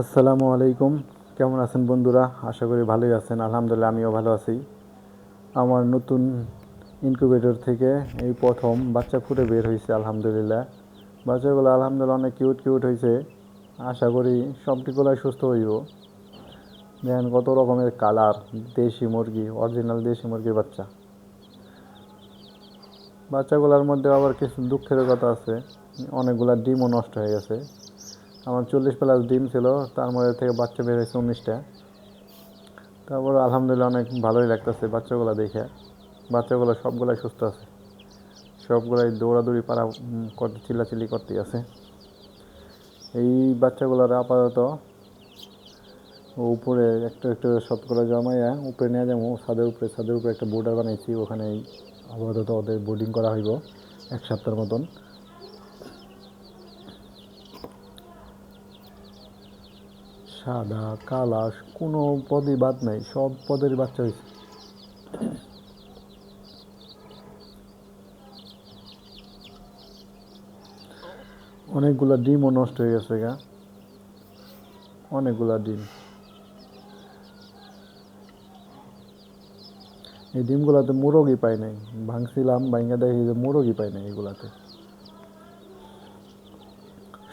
আসসালামু আলাইকুম। কেমন আছেন বন্ধুরা? আশা করি ভালোই আছেন। আলহামদুলিল্লাহ, আমিও ভালো আছি। আমার নতুন ইনকিউবেটর থেকে এই প্রথম বাচ্চা ফুটে বের হয়েছে, আলহামদুলিল্লাহ। বাচ্চাগুলো আলহামদুলিল্লাহ অনেক কিউট কিউট হয়েছে। আশা করি সবটিগুলাই সুস্থ হইব। দেখেন কত রকমের কালার দেশি মুরগি অরিজিনাল দেশি মুরগির বাচ্চা। বাচ্চাগুলোর মধ্যে আবার কিছু দুঃখের কথা আছে। অনেকগুলা ডিমও নষ্ট হয়ে গেছে। আমার চল্লিশ প্লাস ডিম ছিল, তার মধ্যে থেকে বাচ্চা বের হয়েছে উনিশটা। তারপর আলহামদুলিল্লাহ অনেক ভালোই লাগতেছে বাচ্চাগুলো দেখে। বাচ্চাগুলো সবগুলাই সুস্থ আছে। সবগুলাই দৌড়াদৌড়ি পাড়া করতে, চিল্লাচিল্লি করতে আছে। এই বাচ্চাগুলোর আপাতত উপরে একটা একটা শতকরা জমাইয়া উপরে নিয়ে যাব, ছাদের উপরে ছাদের উপরে একটা বোর্ডার বানাইছি, ওখানে আপাতত ওদের বোর্ডিং করা হইব, এক সপ্তাহের মতন। সাদা কালা কোনো পদই বাদ নাই, সব পদের বাচ্চা হয়েছে। অনেকগুলা ডিমও নষ্ট হয়ে গেছে গা। অনেকগুলা ডিম। এই ডিমগুলাতে মোরগই পাই নাই। ভাঙছিলাম ভাঙ্গা দেখি যে মোরগই পাই নাই এগুলাতে।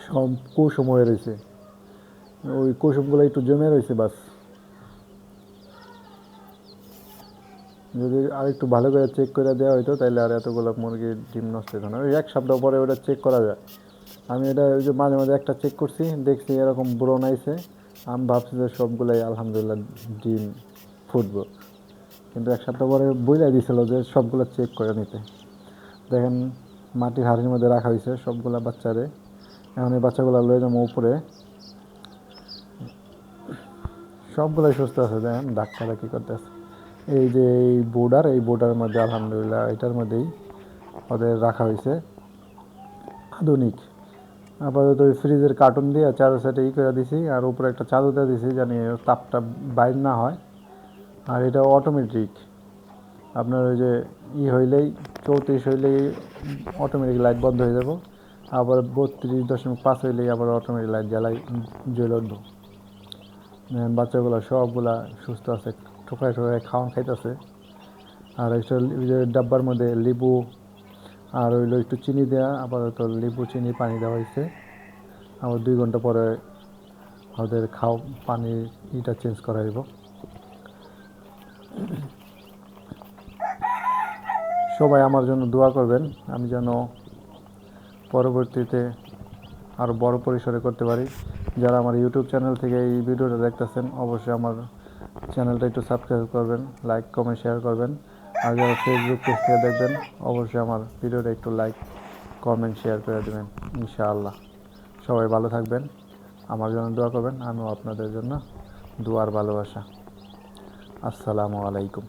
সব কুসময় রয়েছে ওই কুসুমগুলো একটু জমে রয়েছে, বাস। যদি আর একটু ভালো করে চেক করে দেওয়া হইতো তাহলে আর এতগুলো মুরগির ডিম নষ্ট হতো না। ওই এক সপ্তাহ পরে ওটা চেক করা যায়। আমি এটা ওই যে মাঝে মাঝে একটা চেক করছি, দেখছি এরকম ব্রণ আইছে। আমি ভাবছি যে সবগুলাই আলহামদুলিল্লাহ ডিম ফুটবো। কিন্তু এক সপ্তাহ পরে বইলাই দিছিল যে সবগুলো চেক করে নিতে। দেখেন, মাটির হাড়ির মধ্যে রাখা হয়েছে সবগুলা বাচ্চারে। এখন এই বাচ্চাগুলো লয়ে যাব উপরে। সবগুলাই সুস্থ আছে, দেখেন, ডাক্তাররা কী করতে আছে এই যে এই বোর্ডার এই বোর্ডার মধ্যে, আলহামদুলিল্লাহ, এটার মধ্যেই ওদের রাখা হয়েছে। আধুনিক। আপাতত ওই ফ্রিজের কার্টুন দিয়ে চারো সাইডে ই করে দিছি, আর উপরে একটা চাদর দিয়ে দিছি জানি তাপটা বাইর না হয়। আর এটা অটোমেটিক আপনার ওই যে ই হইলেই, চৌত্রিশ হইলেই অটোমেটিক লাইট বন্ধ হয়ে যাব। আবার বত্রিশ দশমিক পাঁচ হইলেই আবার অটোমেটিক লাইট জ্বালাই জ্বলে উঠবো। বাচ্চাগুলো সবগুলা সুস্থ আছে ঠোকায় ঠোকায় খাওয়ান খাইতেছে। আর যে ডাব্বার মধ্যে লেবু, আর হইল একটু চিনি দেওয়া আপাতত লেবু, চিনি, পানি দেওয়া হয়েছে আবার দুই ঘণ্টা পরে ওদের খাও, পানি ইটা চেঞ্জ করা হইব। সবাই আমার জন্য দোয়া করবেন, আমি যেন পরবর্তীতে আরও বড় পরিসরে করতে পারি। যারা আমার ইউটিউব চ্যানেল থেকে এই ভিডিওটা দেখতেছেন, অবশ্যই আমার চ্যানেলটা একটু সাবস্ক্রাইব করবেন লাইক কমেন্ট শেয়ার করবেন। আর যারা ফেসবুক পেজ থেকে দেখবেন, অবশ্যই আমার ভিডিওটা একটু লাইক কমেন্ট শেয়ার করে দেবেন, ইনশাআল্লাহ। সবাই ভালো থাকবেন, আমার জন্য দোয়া করবেন, আমিও আপনাদের জন্য দোয়ার ভালোবাসা। আসসালামু আলাইকুম।